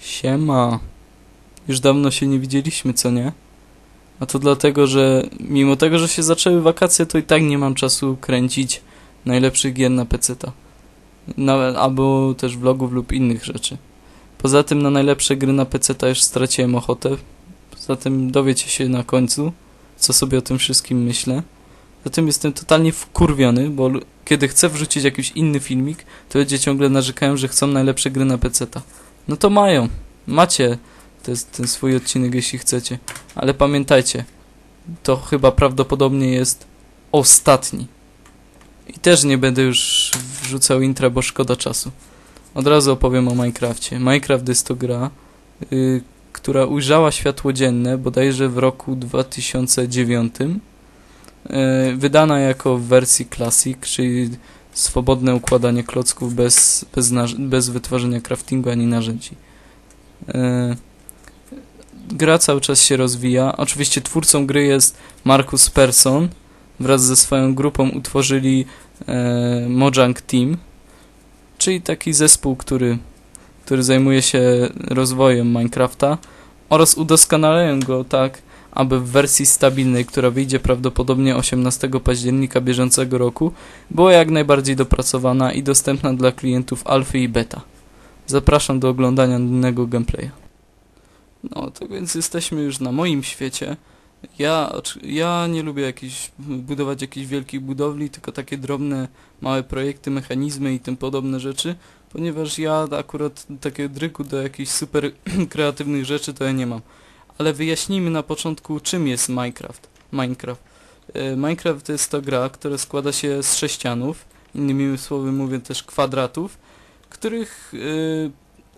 Siema. Już dawno się nie widzieliśmy, co nie? A to dlatego, że mimo tego, że się zaczęły wakacje, to i tak nie mam czasu kręcić najlepszych gier na PC-ta. Albo też vlogów lub innych rzeczy. Poza tym na najlepsze gry na PC-ta już straciłem ochotę. Poza tym dowiecie się na końcu, co sobie o tym wszystkim myślę. Zatem jestem totalnie wkurwiony, bo kiedy chcę wrzucić jakiś inny filmik, to ludzie ciągle narzekają, że chcą najlepsze gry na PC-ta. No to mają. Macie ten, ten swój odcinek, jeśli chcecie. Ale pamiętajcie, to chyba prawdopodobnie jest ostatni. I też nie będę już wrzucał intra, bo szkoda czasu. Od razu opowiem o Minecrafcie. Minecraft jest to gra, y, która ujrzała światło dzienne bodajże w roku 2009. Y, wydana jako w wersji Classic, czyli swobodne układanie klocków bez, bez, bez wytworzenia craftingu ani narzędzi. E, Gra cały czas się rozwija. Oczywiście twórcą gry jest Markus Persson. Wraz ze swoją grupą utworzyli e, Mojang Team, czyli taki zespół, który, który zajmuje się rozwojem Minecrafta oraz udoskonalają go tak, aby w wersji stabilnej, która wyjdzie prawdopodobnie 18 października bieżącego roku, była jak najbardziej dopracowana i dostępna dla klientów alfy i beta. Zapraszam do oglądania innego gameplaya. No, tak więc jesteśmy już na moim świecie. Ja, ja nie lubię jakiś, budować jakichś wielkich budowli, tylko takie drobne, małe projekty, mechanizmy i tym podobne rzeczy, ponieważ ja akurat takiego drygu do jakichś super kreatywnych rzeczy to ja nie mam. Ale wyjaśnijmy na początku, czym jest Minecraft. Minecraft. E, Minecraft to jest to gra, która składa się z sześcianów, innymi słowy mówię też kwadratów, których y,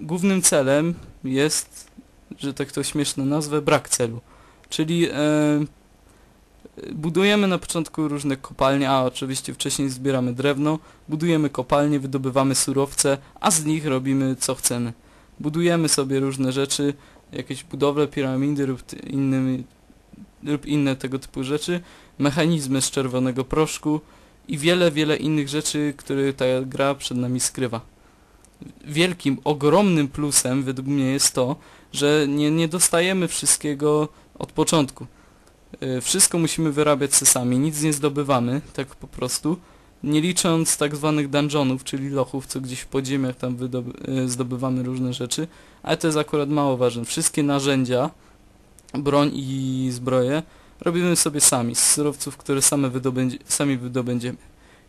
głównym celem jest, że tak to śmieszne nazwę, brak celu. Czyli e, budujemy na początku różne kopalnie, a oczywiście wcześniej zbieramy drewno, budujemy kopalnie, wydobywamy surowce, a z nich robimy co chcemy. Budujemy sobie różne rzeczy, jakieś budowle, piramidy lub innymi, lub inne tego typu rzeczy, mechanizmy z czerwonego proszku i wiele, wiele innych rzeczy, które ta gra przed nami skrywa wielkim, ogromnym plusem według mnie jest to, że nie, nie dostajemy wszystkiego od początku. Y, Wszystko musimy wyrabiać sami, nic nie zdobywamy, tak po prostu, nie licząc tak zwanych dungeonów, czyli lochów, co gdzieś w podziemiach tam y, zdobywamy różne rzeczy, ale to jest akurat mało ważne. Wszystkie narzędzia, broń i zbroje robimy sobie sami, z surowców, które same wydobędzie- sami wydobędziemy.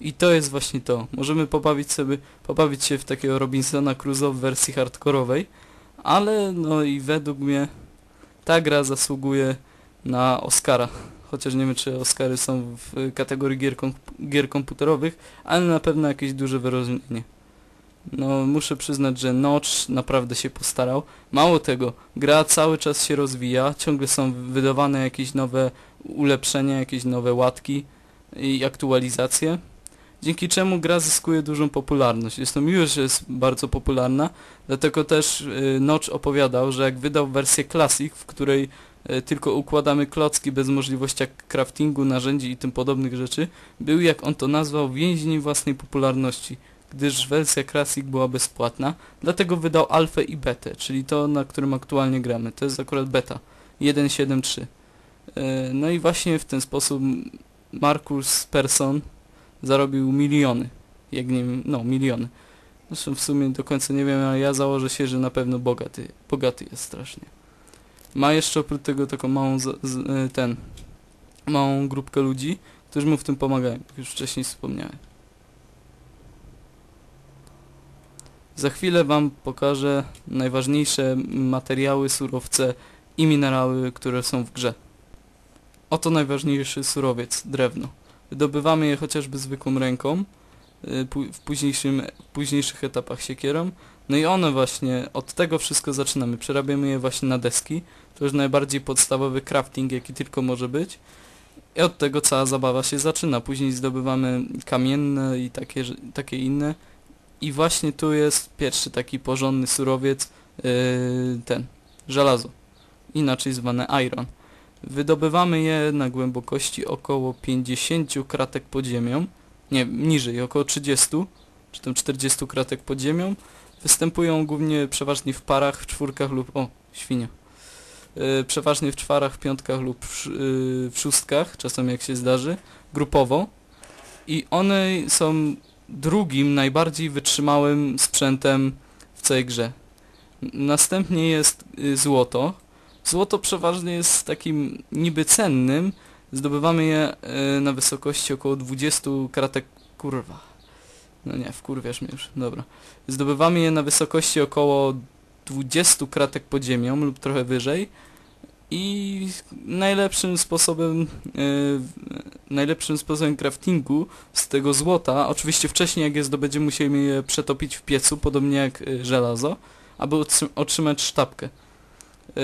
I to jest właśnie to. Możemy pobawić sobie, pobawić się w takiego Robinsona Crusoe w wersji hardkorowej, ale no i według mnie ta gra zasługuje na Oscara. Chociaż nie wiem, czy Oscary są w kategorii gier, kom gier komputerowych, ale na pewno jakieś duże wyróżnienie. No, muszę przyznać, że Notch naprawdę się postarał. Mało tego, gra cały czas się rozwija, ciągle są wydawane jakieś nowe ulepszenia, jakieś nowe łatki i aktualizacje dzięki czemu gra zyskuje dużą popularność. Zresztą już jest bardzo popularna, dlatego też y, Notch opowiadał, że jak wydał wersję Classic, w której tylko układamy klocki bez możliwości craftingu, narzędzi i tym podobnych rzeczy, był jak on to nazwał więźniem własnej popularności, gdyż wersja Classic była bezpłatna, dlatego wydał alfę i betę, czyli to na którym aktualnie gramy. To jest akurat beta 1.7.3. Y, No i właśnie w ten sposób Markus Persson zarobił miliony. Jak nie wiem, no miliony. Zresztą w sumie do końca nie wiem, ale ja założę się, że na pewno bogaty, bogaty jest strasznie. Ma jeszcze oprócz tego taką małą, z, z, e, ten, małą grupkę ludzi, którzy mu w tym pomagają, jak już wcześniej wspomniałem. Za chwilę wam pokażę najważniejsze materiały, surowce i minerały, które są w grze. Oto najważniejszy surowiec, drewno. Wydobywamy je chociażby zwykłą ręką, y, w, późniejszym, w późniejszych etapach siekierą. No i one właśnie, od tego wszystko zaczynamy. Przerabiamy je właśnie na deski. To już najbardziej podstawowy crafting, jaki tylko może być. I od tego cała zabawa się zaczyna. Później zdobywamy kamienne i takie, takie inne. I właśnie tu jest pierwszy taki porządny surowiec, yy, ten, żelazo. Inaczej zwane iron. Wydobywamy je na głębokości około 50 kratek pod ziemią. Nie, niżej, około 30, czy tam 40 kratek pod ziemią. Występują głównie przeważnie w parach, w czwórkach lub... O, świnia. Yy, przeważnie w czwarach, piątkach lub yy, w szóstkach, czasem jak się zdarzy, grupowo. I one są drugim najbardziej wytrzymałym sprzętem w całej grze. Następnie jest y, złoto. Złoto przeważnie jest takim niby cennym. Zdobywamy je na wysokości około 20 kratek... Kurwa. No nie, wkurwiasz mnie już. Dobra. Zdobywamy je na wysokości około 20 kratek pod ziemią lub trochę wyżej. I najlepszym sposobem, yy, najlepszym sposobem craftingu z tego złota, oczywiście wcześniej jak je zdobędziemy musimy je przetopić w piecu, podobnie jak y, żelazo, aby otrzym- otrzymać sztabkę. Yy,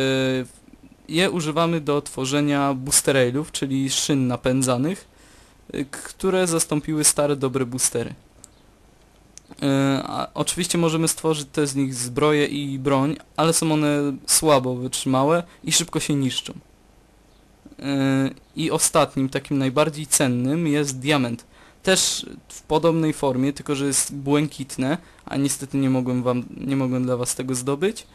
je używamy do tworzenia booster railów, czyli szyn napędzanych, które zastąpiły stare dobre boostery. A oczywiście możemy stworzyć te z nich zbroje i broń, ale są one słabo wytrzymałe i szybko się niszczą. Yy, I ostatnim, takim najbardziej cennym jest diament. Też w podobnej formie, tylko że jest błękitne, a niestety nie mogłem, wam, nie mogłem dla was tego zdobyć.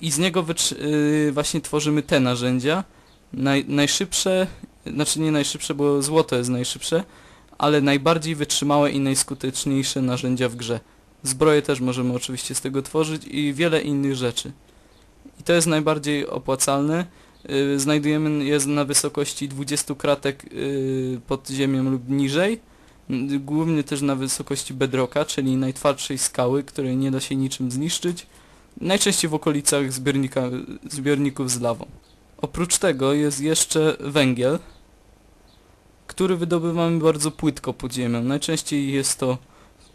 I z niego yy, właśnie tworzymy te narzędzia. Naj, najszybsze, znaczy nie najszybsze, bo złoto jest najszybsze, ale najbardziej wytrzymałe i najskuteczniejsze narzędzia w grze. Zbroje też możemy oczywiście z tego tworzyć i wiele innych rzeczy. I to jest najbardziej opłacalne. Yy, Znajdujemy je na wysokości 20 kratek yy, pod ziemią lub niżej. Yy, Głównie też na wysokości bedrocka, czyli najtwardszej skały, której nie da się niczym zniszczyć. Najczęściej w okolicach zbiornika, zbiorników z lawą. Oprócz tego jest jeszcze węgiel, który wydobywamy bardzo płytko pod ziemią. Najczęściej jest to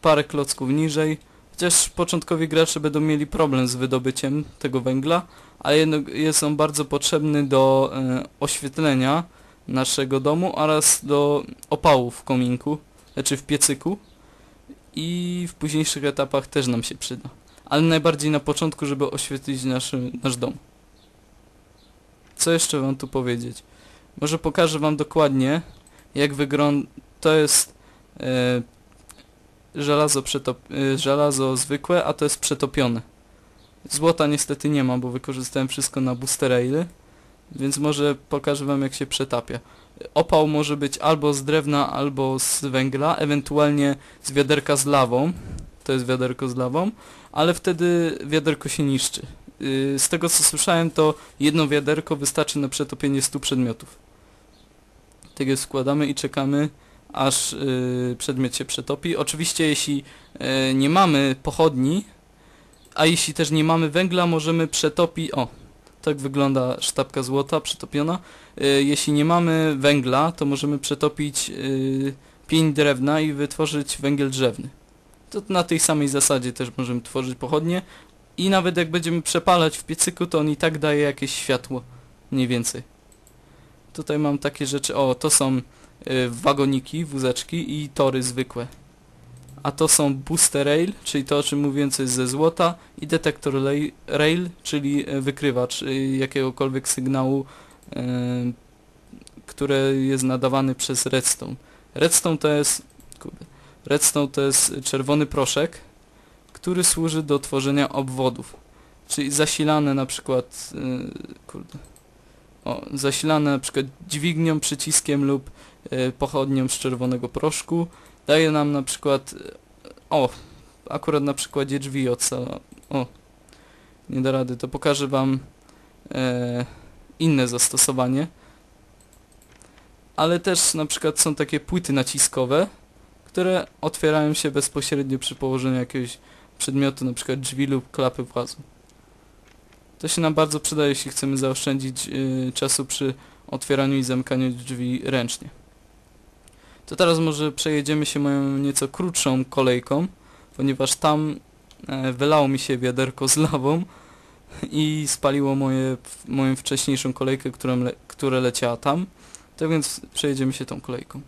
parę klocków niżej, chociaż początkowi gracze będą mieli problem z wydobyciem tego węgla, jednak jest on bardzo potrzebny do e, oświetlenia naszego domu oraz do opału w kominku, znaczy w piecyku i w późniejszych etapach też nam się przyda. Ale najbardziej na początku, żeby oświetlić nasz, nasz dom. Co jeszcze wam tu powiedzieć? Może pokażę wam dokładnie, jak wygląda... To jest e, żelazo, przetop... e, żelazo zwykłe, a to jest przetopione. Złota niestety nie ma, bo wykorzystałem wszystko na booster raily, więc może pokażę wam jak się przetapia. Opał może być albo z drewna, albo z węgla, ewentualnie z wiaderka z lawą. To jest wiaderko z lawą, ale wtedy wiaderko się niszczy. Yy, Z tego co słyszałem, to jedno wiaderko wystarczy na przetopienie 100 przedmiotów. Jest składamy i czekamy, aż yy, przedmiot się przetopi. Oczywiście jeśli yy, nie mamy pochodni, a jeśli też nie mamy węgla, możemy przetopić... O, tak wygląda sztabka złota przetopiona. Yy, jeśli nie mamy węgla, to możemy przetopić yy, pień drewna i wytworzyć węgiel drzewny. To na tej samej zasadzie też możemy tworzyć pochodnie i nawet jak będziemy przepalać w piecyku, to on i tak daje jakieś światło, mniej więcej. Tutaj mam takie rzeczy, o to są y, wagoniki, wózeczki i tory zwykłe. A to są booster rail, czyli to o czym mówiłem, co jest ze złota i detektor rail, czyli y, wykrywacz y, jakiegokolwiek sygnału, y, które jest nadawany przez redstone. Redstone to jest... Kurde, redstone to jest czerwony proszek, który służy do tworzenia obwodów. Czyli zasilane na przykład kurde, o, zasilane przykład dźwignią, przyciskiem lub yy, pochodnią z czerwonego proszku daje nam na przykład yy, o, akurat na przykładzie drzwi od sala, o, nie da rady, to pokażę wam yy, inne zastosowanie. Ale też na przykład są takie płyty naciskowe, które otwierają się bezpośrednio przy położeniu jakiegoś przedmiotu, na przykład drzwi lub klapy włazu. To się nam bardzo przyda, jeśli chcemy zaoszczędzić yy, czasu przy otwieraniu i zamykaniu drzwi ręcznie. To teraz może przejedziemy się moją nieco krótszą kolejką, ponieważ tam e, wylało mi się wiaderko z lawą i spaliło moje, moją wcześniejszą kolejkę, którą le, która leciała tam. Tak więc przejedziemy się tą kolejką.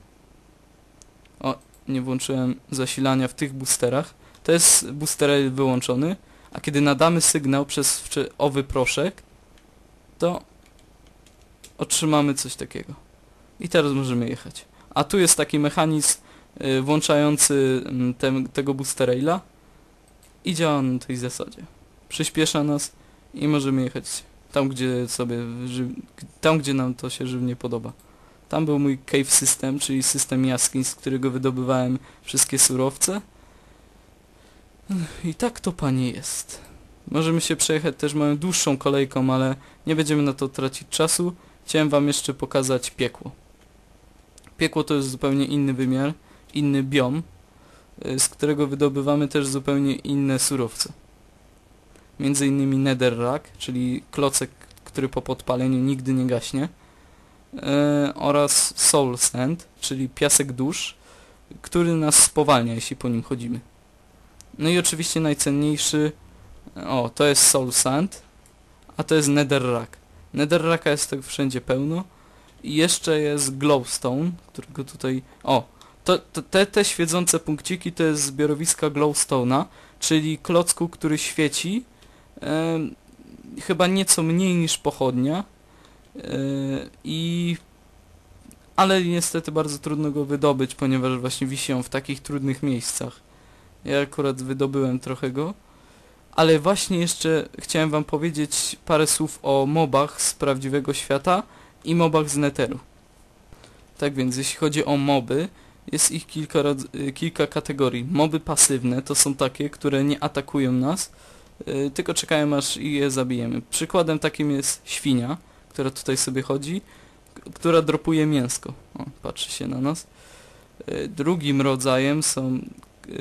O, nie włączyłem zasilania w tych boosterach. To jest booster wyłączony, a kiedy nadamy sygnał przez owy proszek, to otrzymamy coś takiego. I teraz możemy jechać. A tu jest taki mechanizm y, włączający mm, tem, tego booster raila i działa na tej zasadzie. Przyspiesza nas i możemy jechać tam, gdzie sobie, tam, gdzie nam to się żywnie podoba. Tam był mój cave system, czyli system jaskiń, z którego wydobywałem wszystkie surowce. I tak to panie jest. Możemy się przejechać też moją dłuższą kolejką, ale nie będziemy na to tracić czasu. Chciałem wam jeszcze pokazać piekło. Piekło to jest zupełnie inny wymiar, inny biom, y, z którego wydobywamy też zupełnie inne surowce. Między innymi netherrack, czyli klocek, który po podpaleniu nigdy nie gaśnie, y, oraz soul sand, czyli piasek dusz, który nas spowalnia, jeśli po nim chodzimy. No i oczywiście najcenniejszy, o, to jest soul sand, a to jest netherrack. Netherracka jest tak wszędzie pełno. I jeszcze jest glowstone, którego tutaj... O! To, to, te, te świecące punkciki to jest zbiorowiska glowstone'a, czyli klocku, który świeci em, chyba nieco mniej niż pochodnia e, i ale niestety bardzo trudno go wydobyć, ponieważ właśnie wisi on w takich trudnych miejscach. Ja akurat wydobyłem trochę go. Ale właśnie jeszcze chciałem wam powiedzieć parę słów o mobach z prawdziwego świata i mobach z neteru. Tak więc, jeśli chodzi o moby, jest ich kilka, y, kilka kategorii. Moby pasywne to są takie, które nie atakują nas, y, tylko czekają aż je zabijemy. Przykładem takim jest świnia, która tutaj sobie chodzi, która dropuje mięsko. O, patrzy się na nas. Y, Drugim rodzajem są,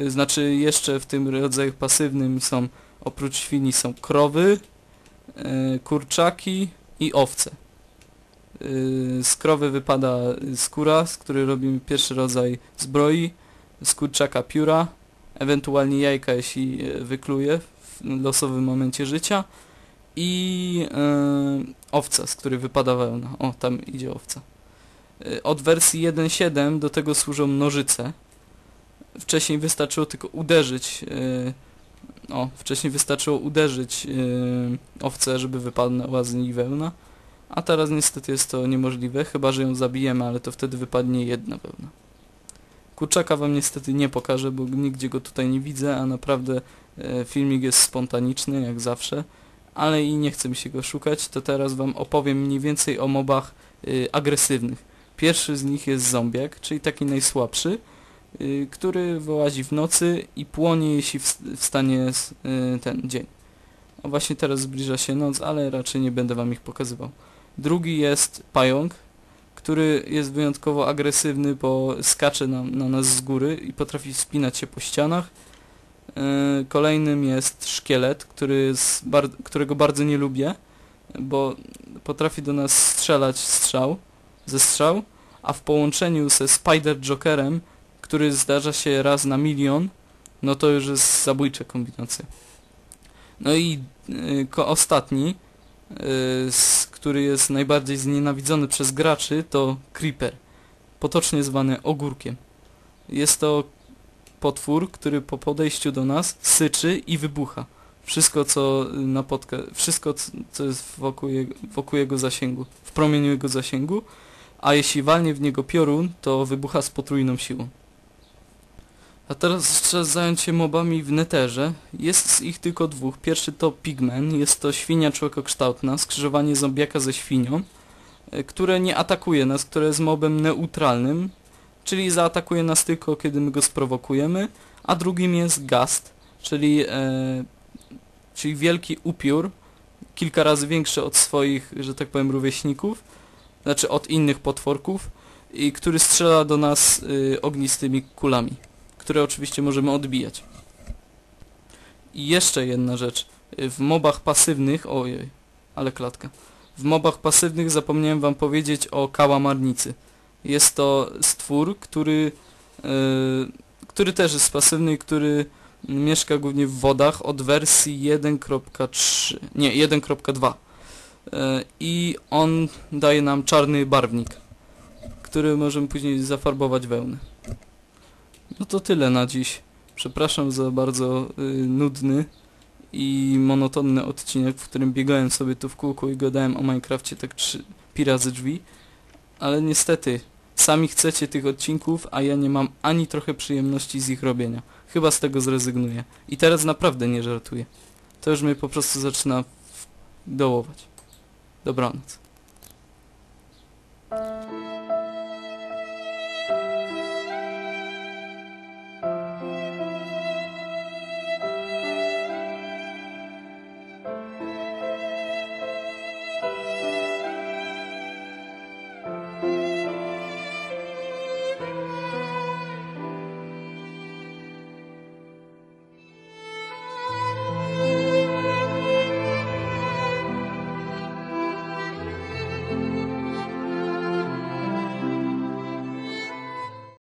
znaczy jeszcze w tym rodzaju pasywnym są Oprócz świni są krowy, yy, kurczaki i owce. Yy, z krowy wypada skóra, z której robimy pierwszy rodzaj zbroi, z kurczaka pióra, ewentualnie jajka, jeśli je wykluje w losowym momencie życia i yy, owca, z której wypada wełna. O, tam idzie owca. Od wersji 1.7 do tego służą nożyce. Wcześniej wystarczyło tylko uderzyć yy, o, wcześniej wystarczyło uderzyć yy, owcę, żeby wypadła z niej wełna, a teraz niestety jest to niemożliwe, chyba że ją zabijemy, ale to wtedy wypadnie jedna wełna. Kurczaka wam niestety nie pokażę, bo nigdzie go tutaj nie widzę, a naprawdę e, filmik jest spontaniczny, jak zawsze, ale i nie chce mi się go szukać, to teraz wam opowiem mniej więcej o mobach agresywnych. Pierwszy z nich jest zombiak, czyli taki najsłabszy, który wyłazi w nocy i płonie, jeśli ws- wstanie y, ten dzień. A właśnie teraz zbliża się noc, ale raczej nie będę wam ich pokazywał. Drugi jest pająk, który jest wyjątkowo agresywny, bo skacze na, na nas z góry i potrafi wspinać się po ścianach. Y, Kolejnym jest szkielet, który bar- którego bardzo nie lubię, bo potrafi do nas strzelać strzał, ze strzał, a w połączeniu ze Spider Jokerem który zdarza się raz na milion, no to już jest zabójcza kombinacja. No i y, ostatni, y, s, który jest najbardziej znienawidzony przez graczy, to Creeper, potocznie zwany ogórkiem. Jest to potwór, który po podejściu do nas syczy i wybucha. Wszystko, co napotka, wszystko, co jest wokół jego, wokół jego zasięgu, w promieniu jego zasięgu, a jeśli walnie w niego piorun, to wybucha z potrójną siłą. A teraz czas zająć się mobami w neterze. Jest z ich tylko dwóch. Pierwszy to Pigman, jest to świnia człowiekokształtna, skrzyżowanie zombiaka ze świnią, e, które nie atakuje nas, które jest mobem neutralnym, czyli zaatakuje nas tylko kiedy my go sprowokujemy, a drugim jest Gast, czyli, e, czyli wielki upiór, kilka razy większy od swoich, że tak powiem, rówieśników, znaczy od innych potworków, i który strzela do nas y, ognistymi kulami które oczywiście możemy odbijać. I jeszcze jedna rzecz. W mobach pasywnych, ojej, ale klatka. W mobach pasywnych zapomniałem wam powiedzieć o kałamarnicy. Jest to stwór, który, yy, który też jest pasywny i który mieszka głównie w wodach od wersji 1.3, nie, 1.2. Yy, I on daje nam czarny barwnik, który możemy później zafarbować wełnę. No to tyle na dziś. Przepraszam za bardzo y, nudny i monotonny odcinek, w którym biegałem sobie tu w kółku i gadałem o Minecrafcie tak trzy pi razy drzwi. Ale niestety, sami chcecie tych odcinków, a ja nie mam ani trochę przyjemności z ich robienia. Chyba z tego zrezygnuję. I teraz naprawdę nie żartuję. To już mnie po prostu zaczyna dołować. Dobranoc.